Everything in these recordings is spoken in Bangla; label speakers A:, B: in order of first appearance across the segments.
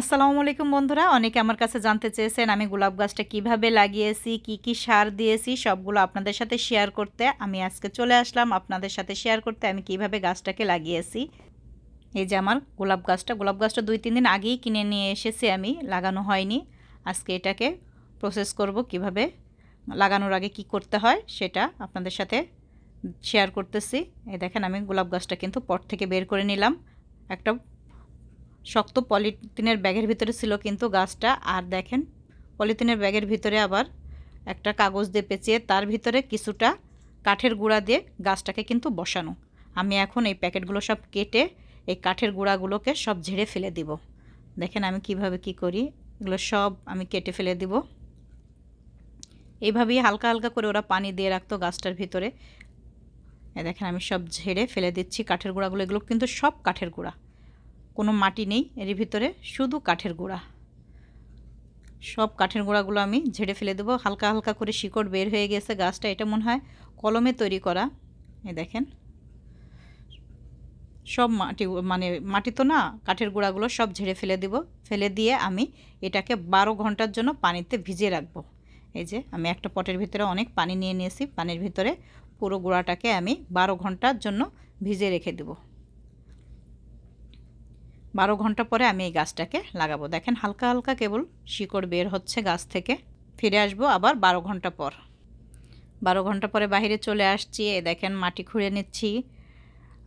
A: আসসালামু আলাইকুম বন্ধুরা, অনেকে আমার কাছে জানতে চেয়েছেন আমি গোলাপ গাছটা কীভাবে লাগিয়েছি, কি কি সার দিয়েছি, সবগুলো আপনাদের সাথে শেয়ার করতে। আমি আজকে চলে আসলাম আপনাদের সাথে শেয়ার করতে, আমি কীভাবে গাছটাকে লাগিয়েছি। এই যে আমার গোলাপ গাছটা গোলাপ গাছটা দুই, তিন দিন আগেই কিনে নিয়ে এসেছি আমি, লাগানো হয়নি। আজকে এটাকে প্রসেস করব কীভাবে, লাগানোর আগে কি করতে হয় সেটা আপনাদের সাথে শেয়ার করতেছি। এই দেখেন আমি গোলাপ গাছটা কিন্তু পট থেকে বের করে নিলাম, একটা শক্ত পলিথিনের ব্যাগের ভিতরে ছিল কিন্তু গাছটা। আর দেখেন, পলিথিনের ব্যাগের ভিতরে আবার একটা কাগজ দিয়ে পেঁচিয়ে তার ভিতরে কিছুটা কাঠের গুঁড়া দিয়ে গাছটাকে কিন্তু বসানো। আমি এখন এই প্যাকেটগুলো সব কেটে এই কাঠের গুঁড়াগুলোকে সব ঝেড়ে ফেলে দিব। দেখেন আমি কীভাবে কি করি, এগুলো সব আমি কেটে ফেলে দিব। এইভাবেই হালকা হালকা করে ওরা পানি দিয়ে রাখতো গাছটার ভিতরে। দেখেন আমি সব ঝেড়ে ফেলে দিচ্ছি কাঠের গুঁড়াগুলো, এগুলো কিন্তু সব কাঠের গুঁড়া। কোনো মাটি নেই এর ভিতরে, শুধু কাঠের গুঁড়া। সব কাঠের গুঁড়াগুলো আমি ঝেড়ে ফেলে দেবো। হালকা হালকা করে শিকড় বের হয়ে গেছে গাছটা, এটা মনে হয় কলমে তৈরি করা। এ দেখেন। সব মাটি মানে মাটি তো না, কাঠের গুঁড়াগুলো সব ঝেড়ে ফেলে দেব। ফেলে দিয়ে আমি এটাকে বারো ঘণ্টার জন্য পানিতে ভিজিয়ে রাখব। এই যে, আমি একটা পটের ভিতরে অনেক পানি নিয়ে নিয়েছি। পানির ভিতরে পুরো গুঁড়াটাকে আমি বারো ঘণ্টার জন্য ভিজিয়ে রেখে দেবো। বারো ঘণ্টা পরে আমি এই গাছটাকে লাগাবো। দেখেন হালকা হালকা কেবল শিকড় বের হচ্ছে গাছ থেকে। ফিরে আসব আবার বারো ঘণ্টা পর। বারো ঘণ্টা পরে বাহিরে চলে আসছি। এ দেখেন মাটি খুঁড়ে নিচ্ছি।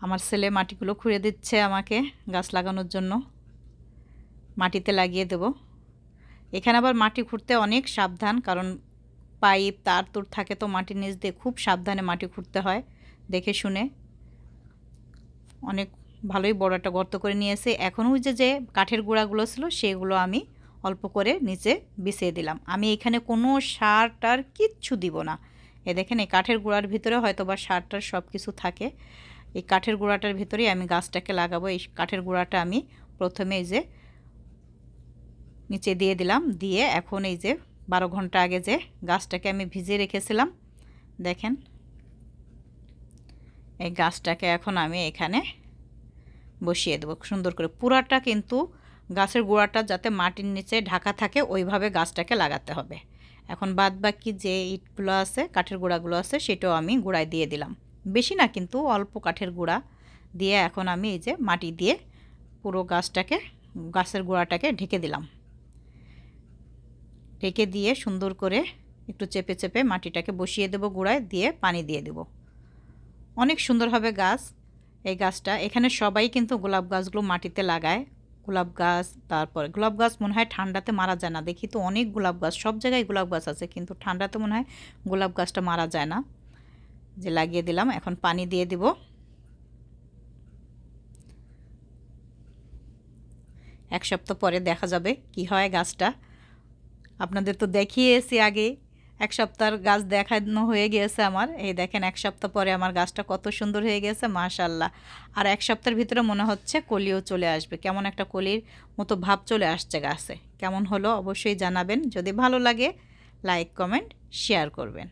A: আমার ছেলে মাটিগুলো খুঁড়ে দিচ্ছে আমাকে গাছ লাগানোর জন্য। মাটিতে লাগিয়ে দেব। এখানে আবার মাটি খুঁড়তে অনেক সাবধান, কারণ পাইপ, তার তুর থাকে তো মাটির নিচ দিয়ে খুব সাবধানে মাটি খুঁড়তে হয়, দেখে শুনে। অনেক ভালোই বড় একটা গর্ত করে নিয়েছে। এখন ওই যে যে কাঠের গুঁড়াগুলো ছিল, সেগুলো আমি অল্প করে নিচে বিছিয়ে দিলাম। আমি এখানে কোনো সার টার কিচ্ছু দিব না। এ দেখেন, এই কাঠের গুঁড়ার ভিতরে হয়তো বা সারটার সব কিছু থাকে। এই কাঠের গুঁড়াটার ভিতরেই আমি গাছটাকে লাগাবো। এই কাঠের গুঁড়াটা আমি প্রথমে যে নিচে দিয়ে দিলাম। দিয়ে এখন এই যে বারো ঘণ্টা আগে যে গাছটাকে আমি ভিজিয়ে রেখেছিলাম, দেখেন। এই গাছটাকে এখন আমি এখানে বসিয়ে দেবো, সুন্দর করে। পুরাটা কিন্তু গাছের গোড়াটা যাতে মাটির নিচে ঢাকা থাকে, ওইভাবে গাছটাকে লাগাতে হবে। এখন বাদ বাকি যে ইটগুলো আছে, কাঠের গোড়াগুলো আছে, সেটাও আমি গোড়ায় দিয়ে দিলাম। বেশি না, কিন্তু অল্প কাঠের গোড়া দিয়ে এখন আমি এই যে মাটি দিয়ে পুরো গাছটাকে, গাছের গোড়াটাকে ঢেকে দিলাম। ঢেকে দিয়ে সুন্দর করে একটু চেপে চেপে মাটিটাকে বসিয়ে দেবো গোড়ায়, দিয়ে পানি দিয়ে দেব। অনেক সুন্দর হবে গাছ এই গাছটা। এখানে সবাই কিন্তু গোলাপ গাছগুলো মাটিতে লাগায়। গোলাপ গাছ, তারপরে গোলাপ গাছ মনে হয় ঠান্ডাতে মারা যায় না। দেখি তো অনেক গোলাপ গাছ, সব জায়গায় গোলাপ গাছ আছে, কিন্তু ঠান্ডাতে মনে হয় গোলাপ গাছটা মারা যায় না। যে লাগিয়ে দিলাম, এখন পানি দিয়ে দিব। এক সপ্তাহ পরে দেখা যাবে কি হয় গাছটা। আপনাদের তো দেখিয়েছি আগে এক সপ্তাহর গাছ দেখানো হয়ে গিয়েছে আমার। এই দেখেন, এক সপ্তাহ পরে আমার গাছটা কত সুন্দর হয়ে গেছে মাশাল্লাহ আর এক সপ্তাহের ভিতরে মনে হচ্ছে কলিও চলে আসবে। কেমন একটা কলির মতো ভাব চলে আসছে গাছে। কেমন হলো অবশ্যই জানাবেন। যদি ভালো লাগে, লাইক, কমেন্ট, শেয়ার করবেন।